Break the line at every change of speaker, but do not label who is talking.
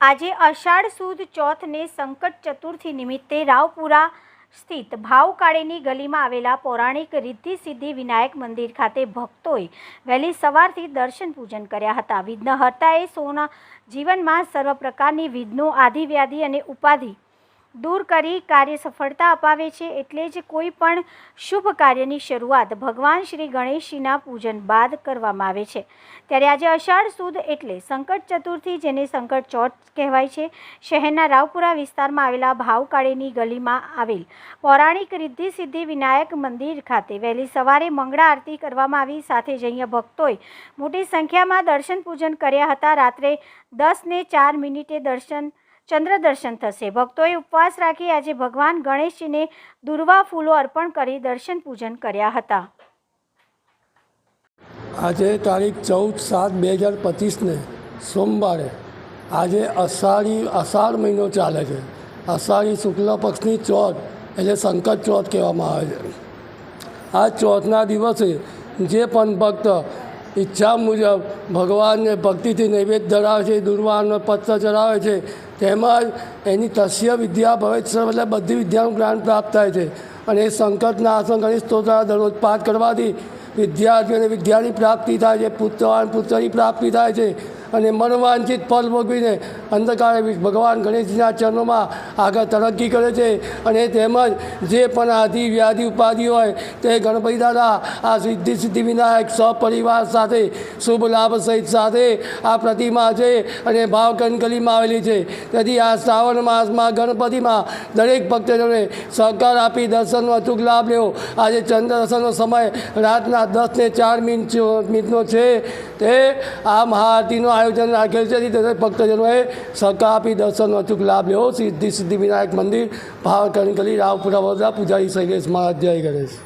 આજે અષાઢ સુદ ચોથને સંકટ ચતુર્થી નિમિત્તે રાવપુરા સ્થિત ભાવકાળીની ગલીમાં આવેલા પૌરાણિક રિદ્ધિ સિદ્ધિ વિનાયક મંદિર ખાતે ભક્તોએ વહેલી સવારથી દર્શન પૂજન કર્યા હતા. વિઘ્નહર્તાએ સોના જીવનમાં સર્વ પ્રકારની વિઘ્નો, આધિવ્યાધિ અને ઉપાધિ દૂર કરી કાર્ય સફળતા અપાવે છે એટલે જ કોઈ પણ શુભ કાર્યની શરૂઆત ભગવાન શ્રી ગણેશજીના પૂજન બાદ કરવામાં આવે છે. ત્યારે આજે અષાઢ સુદ એટલે સંકટ ચતુર્થી જેને સંકટ ચોથ કહેવાય છે, શહેરના રાવપુરા વિસ્તારમાં આવેલા ભાવકાળીની ગલીમાં આવેલ પૌરાણિક રિદ્ધિ સિદ્ધિ વિનાયક મંદિર ખાતે વહેલી સવારે મંગળા આરતી કરવામાં આવી. સાથે જ અહીંયા ભક્તોએ મોટી સંખ્યામાં દર્શન પૂજન કર્યા હતા. રાત્રે દસ ને ચાર મિનિટે દર્શન ચંદ્ર દર્શન થશે. ભક્તોએ ઉપવાસ રાખી આજે ભગવાન ગણેશજીને દુર્વા ફૂલો અર્પણ કરી દર્શન પૂજન કર્યા હતા.
આજે તારીખ ચૌદ સાત બે હજાર પચીસને સોમવારે આજે અષાઢી, અષાઢ મહિનો ચાલે છે. અષાઢી શુક્લ પક્ષની ચોથ એટલે સંકટ ચોથ કહેવામાં આવે છે. આ ચોથના દિવસે જે પણ ભક્ત ઈચ્છા મુજબ ભગવાનને ભક્તિથી નૈવેદ્ય ધરાવે છે દુર્વાનનો પત્ર ચડાવે છે. તેમજ એની તસ્ય વિદ્યા ભવિષ્ય એટલે બધી વિદ્યાનું જ્ઞાન પ્રાપ્ત થાય છે. અને એ સંકટના આસન સ્તોત્ર દરરોજ પાઠ કરવાથી વિદ્યાર્થીઓને વિદ્યાની પ્રાપ્તિ થાય છે, પુત્રવાન પુત્રની પ્રાપ્તિ થાય છે. અને મનવાંછિત ફળ ભોગવીને અંધકારે ભગવાન ગણેશજીના ચરણોમાં આગળ તરક્કી કરે છે અને તેમજ જે પણ આધિ વ્યાધિ ઉપાધિ હોય તે ગણપતિ દાદા આ સિદ્ધિ સિદ્ધિ વિનાયક સપરિવાર સાથે શુભ લાભ સહિત સાથે આ પ્રતિમા છે અને ભાવકંકલીમાં આવેલી છે. તેથી આ શ્રાવણ માસમાં ગણપતિમાં દરેક ભક્તજનોને સહકાર આપી દર્શનનો અચૂક લાભ લેવો. આજે ચંદ્ર દર્શનનો સમય રાતના દસ ને ચાર મિનિટ મિનિટનો છે. તે આ મહાઆરતીનું આયોજન રાખેલ છે. તેથી ભક્તજનોએ સહકાર આપી દર્શનનો અચૂક લાભ લેવો. સિદ્ધિ સિદ્ધિ વિનાયક મંદિર ભાવકંકલી રાવપુરા વડોદરા, પૂજારી શૈલેષ મહારાજ. જય ગણેશ.